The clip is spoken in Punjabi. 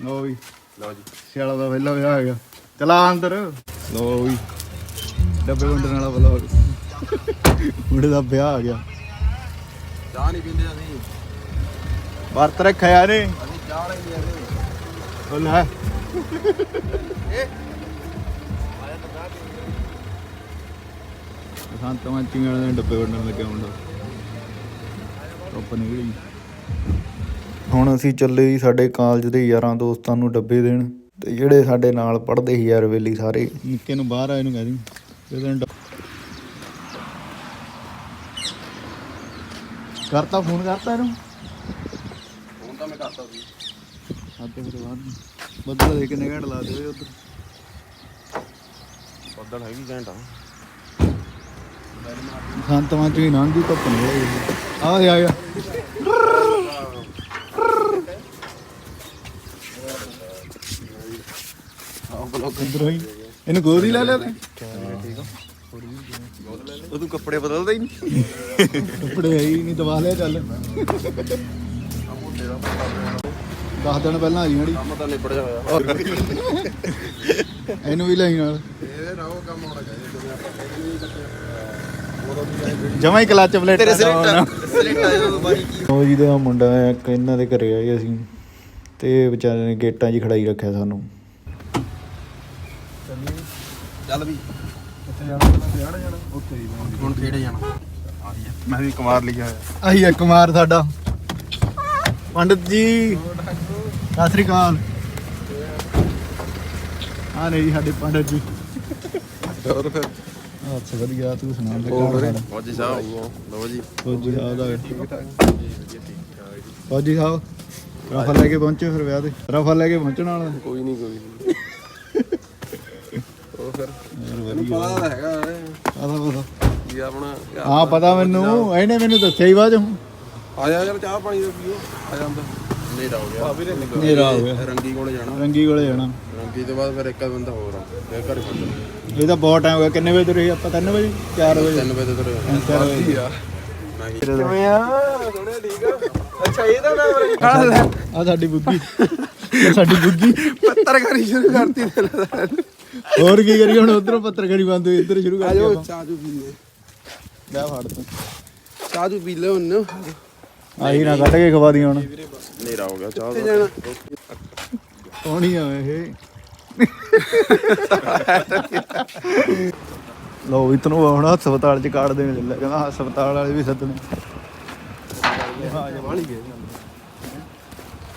ਲੋ ਵੀ। ਲਓ ਜੀ। ਸਿਆਲਾ ਦਾ ਪਹਿਲਾ ਵਿਆਹ ਆ ਗਿਆ ਚਲਾ ਅੰਦਰ। ਲੋ ਵੀ। ਡੱਬੇ ਵੰਡਣ ਵਾਲਾ ਵਲੋਗ ਮੁੰਡੇ ਦਾ ਵਿਆਹ ਆ ਗਿਆ। ਚਾਹ ਨਹੀਂ ਪੀਂਦੇ ਅਸੀਂ। ਵਰਤ ਰੱਖਿਆ ਨੇ ਅਸੀਂ ਚਾਹ ਨਹੀਂ ਪੀਂਦੇ ਉਹ ਲੈ। ਸੰਤ ਮੰਚੀ ਵਾਲੇ ਦੇ ਡੱਬੇ ਵੰਡਣ ਲੱਗਿਆ ਮੁੰਡਾ। ਟੋਪ ਨਿਕਲੀ। ਹੁਣ ਅਸੀਂ ਚੱਲੇ ਜੀ ਸਾਡੇ ਕਾਲਜ ਦੇ ਯਾਰਾਂ ਦੋਸਤਾਂ ਨੂੰ ਡੱਬੇ ਦੇਣ ਤੇ ਜਿਹੜੇ ਸਾਡੇ ਨਾਲ ਪੜ੍ਹਦੇ ਸੀ ਯਾਰ ਵੇਲੀ ਸਾਰੇ। ਨਿੱਕੇ ਨੂੰ ਬਾਹਰ ਆਏ ਨੂੰ ਕਹਿ ਦੀ ਇਹਦੇ ਨੂੰ ਕਰਤਾ ਫੋਨ ਕਰਤਾ ਇਹਨੂੰ? ਹੁਣ ਤਾਂ ਮੈਂ ਕਰਤਾ ਸੀ। ਆਤੇ ਫਿਰ ਬਾਅਦ ਬੱਦਲ ਦੇ ਕਿੰਨੇ ਘੰਟ ਲਾ ਦੇ ਉਧਰ। ਬੱਦਲ ਹੈਗੀ ਘੰਟਾ ਸੰਤ ਮੰਚ ਵੀ ਨੰਗੀ ਧੁੱਪ ਨਿਕਲੀ ਆ ਗਿਆ ਆ ਗਿਆ ਆਹ ਬਲੌਗ ਇਧਰੋਂ ਹੀ। ਇਹਨੂੰ ਲੈ ਲਿਆ ਤੇ ਉਹ ਤੂੰ ਕੱਪੜੇ ਬਦਲਦਾ ਹੀ ਨਹੀਂ। ਕੱਪੜੇ ਹੈ ਹੀ ਨਹੀਂ ਦਵਾ ਲਿਆ ਚੱਲ। 10 ਦਿਨ ਪਹਿਲਾਂ ਆਈ ਮੜੀ। ਕੰਮ ਤਾਂ ਨਿਬੜ ਜਾ ਹੋਇਆ ਇਹਨੂੰ ਵੀ ਲਈ ਨਾਲ। ਇਹ ਨਾ ਉਹ ਕੰਮ ਹੋਣਾ ਚਾਹੀਦਾ ਜਿਵੇਂ ਆਪਾਂ ਜਮਾ ਹੀ ਕਲੱਚ ਪਲੇਟ ਤੇਰੇ ਸਿਲੈਕਟ ਸਿਲੈਕਟ ਆਇਆ ਜਦੋਂ ਬਾਰੀ ਕੀ ਉਹ ਜੀ ਦਾ ਮੁੰਡਾ ਇੱਕ ਇਹਨਾਂ ਦੇ ਘਰੇ ਆਏ ਅਸੀਂ। ਤੇ ਵਿਚਾਰੇ ਨੇ ਗੇਟਾਂ 'ਚ ਹੀ ਖੜਾਈ ਰੱਖਿਆ ਸਾਨੂੰ। ਚੱਲ ਵੀ। ਕਿੱਥੇ ਜਾਣਾ? ਜਾਣਾ ਜਾਣਾ। ਉੱਥੇ ਹੀ ਹੁਣ ਕਿਹੜੇ ਜਾਣਾ। ਆ ਜੀ ਮੈਂ ਵੀ ਕੁਮਾਰ ਲਿਖਿਆ ਹੋਇਆ ਆਹੀ ਹੈ ਕੁਮਾਰ ਸਾਡਾ। ਪੰਡਤ ਜੀ ਸਤਿ ਸ੍ਰੀ ਅਕਾਲ। ਆ ਨੇ ਜੀ ਸਾਡੇ ਪੰਡਤ ਜੀ। ਹੋਰ ਫਿਰ? ਅੱਛਾ ਵਧੀਆ ਤੂੰ ਸੁਣਾ ਹੋਰ ਘਰ ਫੌਜੀ ਸਾਹਿਬ ਲਓ ਜੀ। ਫੌਜੀ ਸਾਹਿਬ ਦਾ ਫੌਜੀ ਸਾਹਿਬ? ਰਫਲ ਲੈ ਕੇ ਪਹੁੰਚੇ ਫਿਰ ਵਿਆਹ ਤੇ। ਰਫਲ ਲੈ ਕੇ ਪਹੁੰਚਣ ਵਾਲਾ। ਕੋਈ ਨਹੀਂ ਕੋਈ ਨਹੀਂ ਉਹ ਫਿਰ? ਮੈਨੂੰ ਪਤਾ ਤਾਂ ਹੈਗਾ ਆਦਾ ਪਤਾ ਕੀ ਆਪਣਾ ਹਾਂ ਪਤਾ ਮੈਨੂੰ। ਇਹਨੇ ਮੈਨੂੰ ਦੱਸਿਆ ਹੀ ਬਾਅਦ ਚੋਂ। ਆ ਜਾ ਯਾਰ ਚਾਹ ਪਾਣੀ ਦਾ ਪੀਓ। ਆ ਜਾਂਦਾ। ਨੇਰਾ ਹੋ ਗਿਆ। ਵੀਰੇ ਹਨੇਰਾ ਹੋ ਗਿਆ। ਰੰਗੀ ਕੋਲੇ ਜਾਣਾ। ਰੰਗੀ ਕੋਲੇ ਜਾਣਾ। ਰੰਗੀ ਤੋਂ ਬਾਅਦ ਫਿਰ ਇੱਕ ਬੰਦਾ ਹੋਰ ਆ। ਫਿਰ ਘਰ ਪਹੁੰਚਣਾ ਇਹ ਤਾਂ ਬਹੁਤ ਟਾਈਮ ਹੋ ਗਿਆ। ਕਿੰਨੇ ਵਜੇ ਤੁਰੇ ਆਪਾਂ? 3 ਵਜੇ? 4 ਵਜੇ? 3 ਵਜੇ ਤੁਰੇ ਚਾਰ ਵਜੇ। ਆ। ਨਹੀਂ ਕਿਵੇਂ ਆ? ਸੋਹਣਿਆ ਠੀਕ ਆ? ਅੱਛਾ ਇਹਦਾ ਨਾਮ ਆ ਸਾਡੀ ਬੁੱਗੀ ਸਾਡੀ ਬੁੱਗੀ ਪੱਤਰਕਾਰੀ ਸ਼ੁਰੂ ਕਰਤੀ ਤੇ ਹੋਰ ਕੀ ਕਰੀ ਹੁਣ ਉਧਰੋਂ ਪੱਤਰਕਾਰੀ ਬੰਦ ਹੋਈ ਇੱਧਰ ਸ਼ੁਰੂ ਕਰ ਦਿਆ ਚਾਹ ਜੂ ਪੀ ਲੈ ਫੜ ਤੂੰ। ਚਾਹ ਜੂ ਪੀ ਲੈ ਹੁਣ। ਆਹੀ ਨਾ ਕੱਢ ਕੇ ਖਵਾ ਦੀ ਹੁਣ। ਨੇਰਾ ਹੋ ਗਿਆ ਚਾਹ ਦਾ। ਕੌਣੀ ਆ ਇਹ? ਲੋ ਇਤਨੋਂ ਹੁਣ ਹਸਪਤਾਲ ਚ ਕਾੜ ਦੇਣ ਕਹਿੰਦਾ ਹਸਪਤਾਲ ਵਾਲੇ ਵੀ ਸੱਦਣੇ। ਹਾਂ ਜਵਾਲੀ ਹੈ